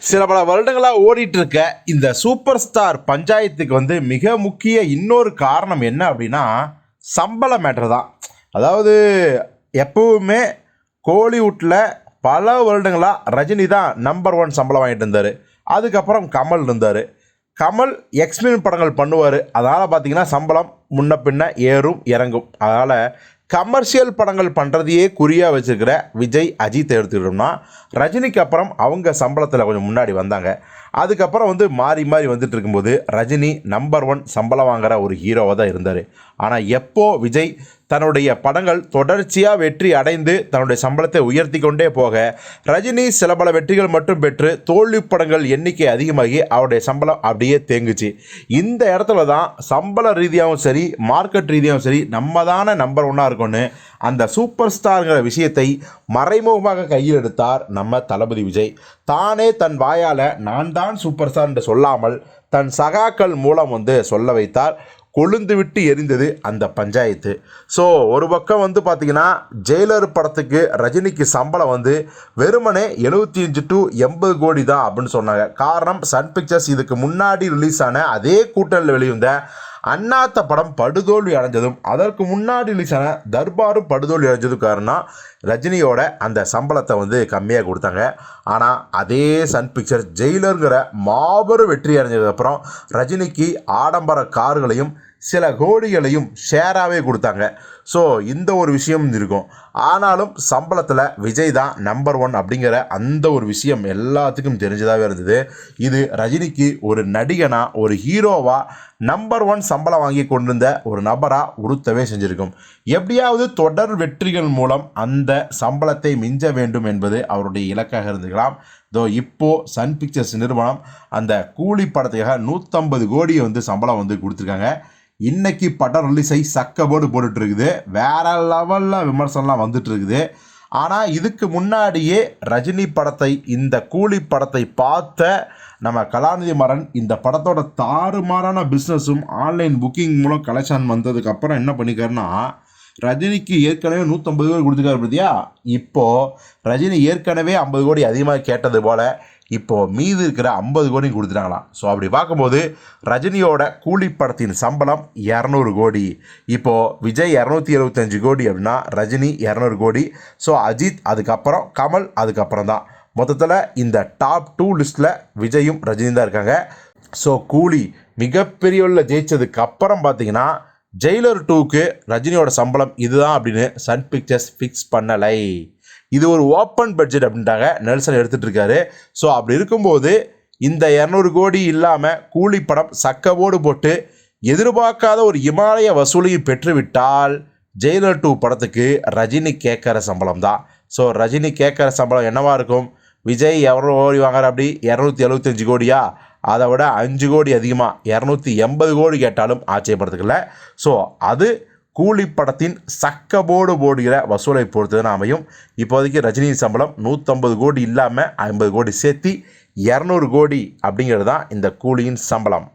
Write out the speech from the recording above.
சில பல வருடங்களாக ஓடிட்டு இருக்க இந்த சூப்பர் ஸ்டார் பஞ்சாயத்துக்கு வந்து மிக முக்கிய இன்னொரு காரணம் என்ன அப்படின்னா சம்பள மேட்ரு தான். அதாவது எப்பவுமே கோலிவுட்டில் பல வருடங்களாக ரஜினி தான் நம்பர் ஒன் சம்பளம் வாங்கிட்டு இருந்தார். அதுக்கப்புறம் கமல் இருந்தார். கமல் எக்ஸ்பிளைன் படங்கள் பண்ணுவார். அதனால் பார்த்தீங்கன்னா சம்பளம் முன்ன பின்ன ஏறும் இறங்கும். அதனால் கமர்ஷியல் படங்கள் பண்ணுறதையே குறியாக வச்சுருக்கிற விஜய் அஜித் எடுத்துக்கிட்டோம்னா ரஜினிக்கு அப்புறம் அவங்க சம்பளத்தில் கொஞ்சம் முன்னாடி வந்தாங்க. அதுக்கப்புறம் வந்து மாறி மாறி வந்துட்டு இருக்கும்போது ரஜினி நம்பர் ஒன் சம்பளம் வாங்குற ஒரு ஹீரோவாக தான் இருந்தார். ஆனால் எப்போ விஜய் தன்னுடைய படங்கள் தொடர்ச்சியாக வெற்றி அடைந்து தன்னுடைய சம்பளத்தை உயர்த்தி கொண்டே போக ரஜினி சில பல வெற்றிகள் மட்டும் பெற்று தோல்வி படங்கள் எண்ணிக்கை அதிகமாகி அவருடைய சம்பளம் அப்படியே தேங்குச்சு. இந்த இடத்துல தான் சம்பள ரீதியாகவும் சரி மார்க்கெட் ரீதியாகவும் சரி நம்ம தானே நம்பர் ஒன்னாக இருக்கும்னு அந்த சூப்பர் ஸ்டாருங்கிற விஷயத்தை மறைமுகமாக கையில் எடுத்தார் நம்ம தளபதி விஜய். தானே தன் வாயால் நான் தான் சூப்பர் ஸ்டார் என்று சொல்லாமல் தன் சகாக்கள் மூலம் வந்து சொல்ல வைத்தார். கொழுந்து விட்டு எரிந்தது அந்த பஞ்சாயத்து. ஸோ ஒரு பக்கம் வந்து பார்த்திங்கன்னா ஜெயிலர் படத்துக்கு ரஜினிக்கு சம்பளம் வந்து வெறுமனே எழுபத்தி அஞ்சு டு எண்பது கோடி தான் அப்படின்னு சொன்னாங்க. காரணம் சன் பிக்சர்ஸ் இதுக்கு முன்னாடி ரிலீஸ் ஆன அதே கூட்டணியில் வெளிவந்த அண்ணாத்த படம் படுதோல்வி அடைஞ்சதும் அதற்கு முன்னாடி ரிலீஸ் ஆன தர்பாரும் படுதோல்வி அடைஞ்சதும் காரணம் ரஜினியோட அந்த சம்பளத்தை வந்து கம்மியாக கொடுத்தாங்க. ஆனால் அதே சன் பிக்சர்ஸ் ஜெயிலருங்கிற மாபெரும் வெற்றி அடைஞ்சதுக்கப்புறம் ரஜினிக்கு ஆடம்பர கார்களையும் சில கோடிகளையும் ஷேராகவே கொடுத்தாங்க. ஸோ இந்த ஒரு விஷயம் இருக்கும். ஆனாலும் சம்பளத்தில் விஜய் தான் நம்பர் ஒன் அப்படிங்கிற அந்த ஒரு விஷயம் எல்லாத்துக்கும் தெரிஞ்சதாகவே இருந்தது. இது ரஜினிக்கு ஒரு நடிகனாக ஒரு ஹீரோவாக நம்பர் ஒன் சம்பளம் வாங்கி கொண்டிருந்த ஒரு நபராக உறுத்தவே செஞ்சுருக்கும். எப்படியாவது தொடர் வெற்றிகள் மூலம் அந்த சம்பளத்தை மிஞ்ச வேண்டும் என்பது அவருடைய இலக்காக இருந்துக்கலாம் தோ இப்போ சன் பிக்சர்ஸ் நிறுவனம் அந்த கூலி படத்துக்காக நூற்றம்பது கோடியை வந்து சம்பளம் வந்து கொடுத்துருக்காங்க. இன்றைக்கி படம் ரிலீஸை சக்க போர்டு போட்டுட்ருக்குது. வேறு லெவலில் விமர்சனம்லாம் வந்துட்டு இருக்குது ஆனால் இதுக்கு முன்னாடியே ரஜினி படத்தை இந்த கூலி படத்தை பார்த்த நம்ம கலாநிதி மரன் இந்த படத்தோட தாறுமாறான பிஸ்னஸும் ஆன்லைன் புக்கிங் மூலம் கலெக்ஷன் வந்ததுக்கப்புறம் என்ன பண்ணிக்காருன்னா ரஜினிக்கு ஏற்கனவே நூற்றம்பது கோடி கொடுத்துருக்காரு பார்த்தியா இப்போது ரஜினி ஏற்கனவே ஐம்பது கோடி அதிகமாக கேட்டது போல் இப்போது மீதி இருக்கிற ஐம்பது கோடி கொடுத்துட்டாங்களாம். ஸோ அப்படி பார்க்கும்போது ரஜினியோட கூலி படத்தின் சம்பளம் இரநூறு கோடி. இப்போது விஜய் இரநூத்தி எழுபத்தஞ்சு கோடி அப்படின்னா ரஜினி இரநூறு கோடி. ஸோ அஜித் அதுக்கப்புறம் கமல் அதுக்கப்புறம் தான். மொத்தத்தில் இந்த டாப் டூ லிஸ்ட்டில் விஜயும் ரஜினி தான் இருக்காங்க. ஸோ கூலி மிகப்பெரிய உள்ள ஜெயிச்சதுக்கு அப்புறம் பார்த்தீங்கன்னா ஜெயிலர் டூக்கு ரஜினியோட சம்பளம் இதுதான் அப்படின்னு சன் பிக்சர்ஸ் ஃபிக்ஸ் பண்ணலை. இது ஒரு ஓப்பன் பட்ஜெட் அப்படின்ட்டாங்க நெல்சன் எடுத்துகிட்டு இருக்காரு ஸோ அப்படி இருக்கும்போது இந்த இரநூறு கோடி இல்லாமல் கூலி படம் சக்கவோடு போட்டு எதிர்பார்க்காத ஒரு இமாலய வசூலையும் பெற்றுவிட்டால் ஜெயிலர் டூ படத்துக்கு ரஜினி கேட்குற சம்பளம் தான் ஸோ ரஜினி கேட்குற சம்பளம் என்னவாக இருக்கும்? விஜய் எவ்வளோ கோடி வாங்குற அப்படி இரநூத்தி எழுபத்தஞ்சு கோடியா? அதை விட அஞ்சு கோடி அதிகமாக இரநூத்தி எண்பது கோடி கேட்டாலும் ஆச்சரியப்படுறதுக்கில்ல ஸோ அது கூலி படத்தின் சக்கபோடு போடுகிற வசூலை பொறுத்து தான் அமையும். இப்போதைக்கு ரஜினி சம்பளம் நூற்றம்பது கோடி இல்லாமல் ஐம்பது கோடி சேர்த்து இரநூறு கோடி அப்படிங்கிறது தான் இந்த கூலியின் சம்பளம்.